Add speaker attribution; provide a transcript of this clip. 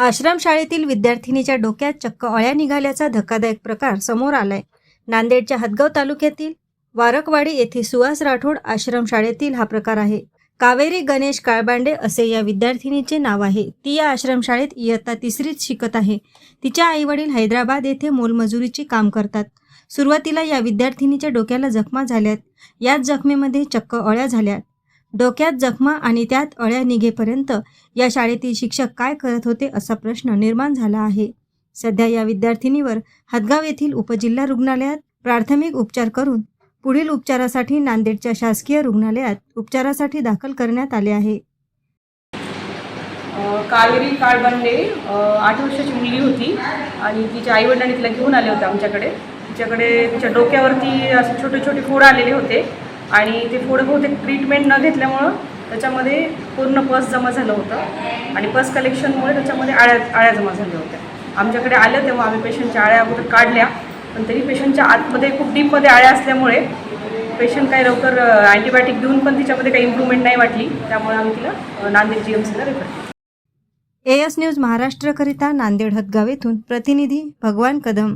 Speaker 1: आश्रमशाळेतील विद्यार्थिनीच्या डोक्यात चक्क अळ्या निघाल्याचा धक्कादायक प्रकार समोर आलाय. नांदेडच्या हदगाव तालुक्यातील वारकवाडी येथे सुहास राठोड आश्रमशाळेतील हा प्रकार आहे. कावेरी गणेश काळबांडे असे या विद्यार्थिनीचे नाव आहे. ती या आश्रमशाळेत इयत्ता तिसरीत शिकत आहे. तिच्या आईवडील हैदराबाद येथे मोलमजुरीचे काम करतात. सुरुवातीला या विद्यार्थिनीच्या डोक्याला जखमा झाल्यात. याच जखमेमध्ये चक्क अळ्या झाल्यात. डोक्यात जखमा आणि त्यात अळ्या निघेपर्यंत या शाळेतील शिक्षक काय करत होते असा प्रश्न निर्माण झाला आहे. सध्या या विद्यार्थिनीवर हदगाव येथील उपजिल्हा रुग्णालयात प्राथमिक उपचार करून पुढील उपचारासाठी नांदेडच्या शासकीय रुग्णालयात उपचारासाठी दाखल करण्यात आले आहे.
Speaker 2: कावेरी काळबंडे आठ वर्षाची मुलगी होती आणि तिच्या आईवडिलांनी तिला घेऊन आले होते आमच्याकडे. तिच्याकडे तिच्या डोक्यावरती असे छोटे छोटे फोड आलेले होते. आणि ते थोडं बहुतेक ट्रीटमेंट न घेतल्यामुळं त्याच्यामध्ये पूर्ण पस जमा झालं होतं. आणि पस कलेक्शनमुळे त्याच्यामध्ये आळ्या आळ्या जमा झाल्या होत्या. आमच्याकडे आलं तेव्हा आम्ही पेशंटच्या आळ्या अगोदर काढल्या पण तरी पेशंटच्या आतमध्ये खूप डीपमध्ये आळ्या असल्यामुळे पेशंट काही लवकर अँटीबायोटिक देऊन पण तिच्यामध्ये काही इम्प्रूव्हमेंट नाही वाटली. त्यामुळे आम्ही तिला नांदेड जी एम सीला रेफर केलं.
Speaker 1: एस न्यूज महाराष्ट्रकरिता नांदेड हदगाव येथून प्रतिनिधी भगवान कदम.